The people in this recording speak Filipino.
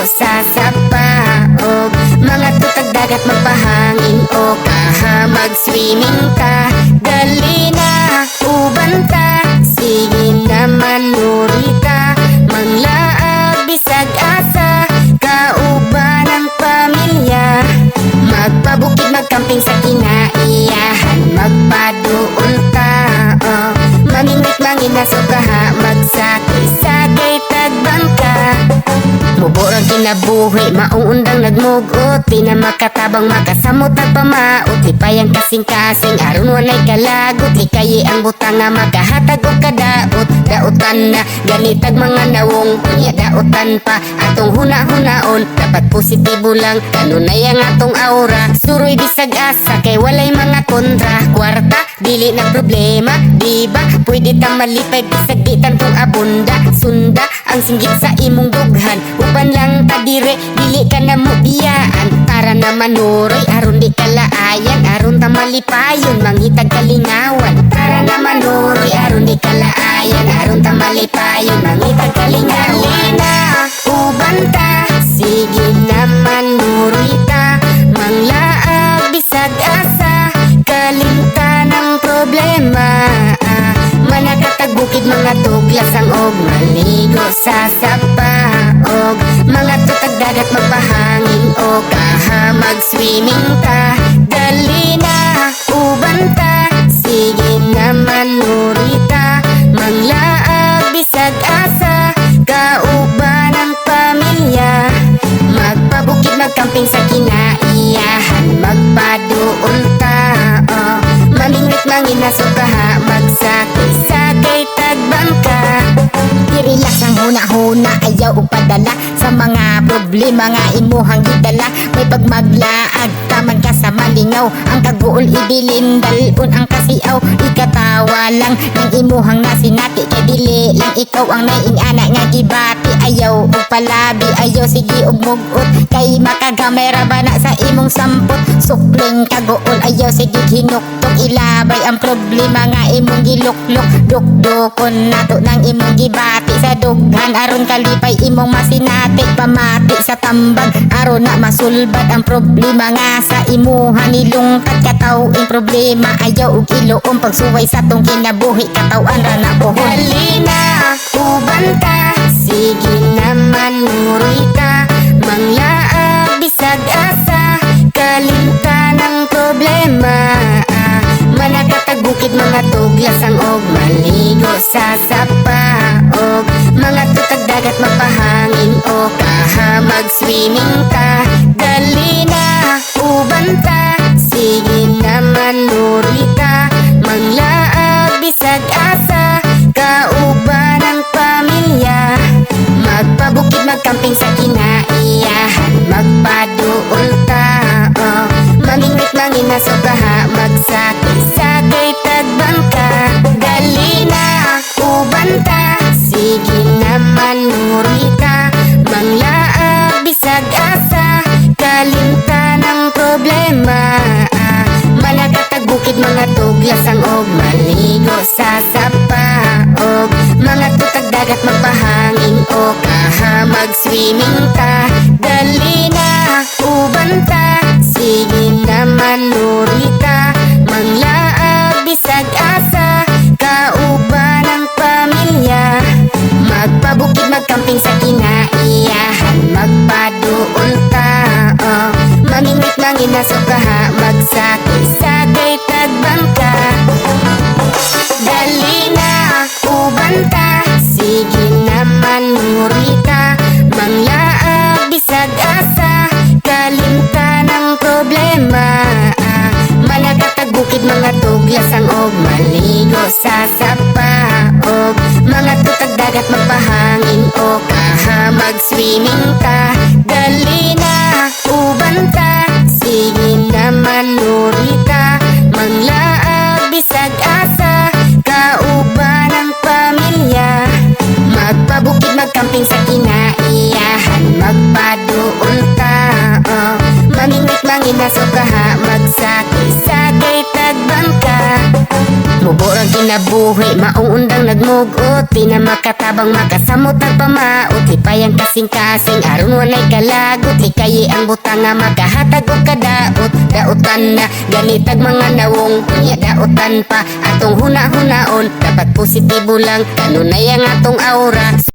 sa sapa og mga tutag dagat magpahangin o kaha mag-swimming ka. Dali na, uban ka Sige naman, nurita Manglaag, bisag asa Kauban ang pamilya. Magpabukid, magkamping sa kinaiyahan Magpaduol ka. Oh. Mamingwit, manginaso ka ha kinabuhi, maungundang nagmugot Di na makatabang makasamot at pamaot. Lipayang kasing-kasing, aron walay kalagot. Likayi ang butang nga makahatag o kadaot. Daotan na, ganitag mga nawong Kunya daotan pa, atong huna-hunaon Dapat positibo lang, kanunay ang atong aura Suroy bisag asa, kay walay mga kontra Kwarta, dili na problema, di ba? Pwede ta malipay, bisag di tantong abunda Sunda, ang singgit sa imong dughan. Uban lang ta dire, dili ka na mo biyaan. Para na manuroy, aron di kalaayan Aron ta malipayon, mangitag kalingawan. Para na manuroy, aron di kalaayan Aron ta malipayon, mangitag kalingawan. Na, uban ta Sige naman, nuroy ta. Manglaag, bisag asa Kalimta ng problema. Manakatag bukid mga tuglasang og maligo sa dagat magpahangin o kaha mag-swimming ka. Dali na, uban ta Sige naman, nurita Manglaag, bisag asa. Kauban ang pamilya. Magpabukid, magkamping sa kinaiyahan huna-huna Ayaw og padala. Sa mga problema nga imuhang gidala. May pagmaglaag Taman ka sa malingaw. Ang kaguol ibilin Dalun ang kasiaw. Ikatawa lang Nang imuhang nasinati. Kay dili lang ikaw ang naiingana nga gibati. Ayaw og palabi Ayaw sige og mugot. Kay makagamay ra ba na sa imong sampot? Sukling kaguol Ayaw sige hinuktok Ilabay ang problema nga imong giluklok. Dukdukon nato ng imong gibati Sa dughan. Aron kalipay imong masinati Pamati sa tambag. Aron na masulbad ang problema nga sa imuha nilungkat katawing problema. Ayaw og iluom pagsuway sa tong kinabuhi. Katawan ra na Dali Bukid mga tuglasang og maligo sa sapa og. Mga tutag dagat magpahangin o kaha mag-swimming ka Dali na, dagat magpahangin o kaha mag-swimming ka mag-swimming ka Dali na, uban ta Sige naman, nurita Manglaag, bisag asa. Kauban ang pamilya Magpabukid, magkamping sa kinaiyahan. Magpaduol ka oh. Mamingwit, manginaso ka Muborang kinabuhi, maong undang nagmugot Di na makatabang makasamot nagpamaot. Hipayang kasing-kasing, aron walay kalagot. Hikayi ang butang nga makahatag o kadaot. Daotan na, ganitag mga nawong Kunya daotan pa, atong huna-hunaon Dapat positibo lang, kanunay ang atong aura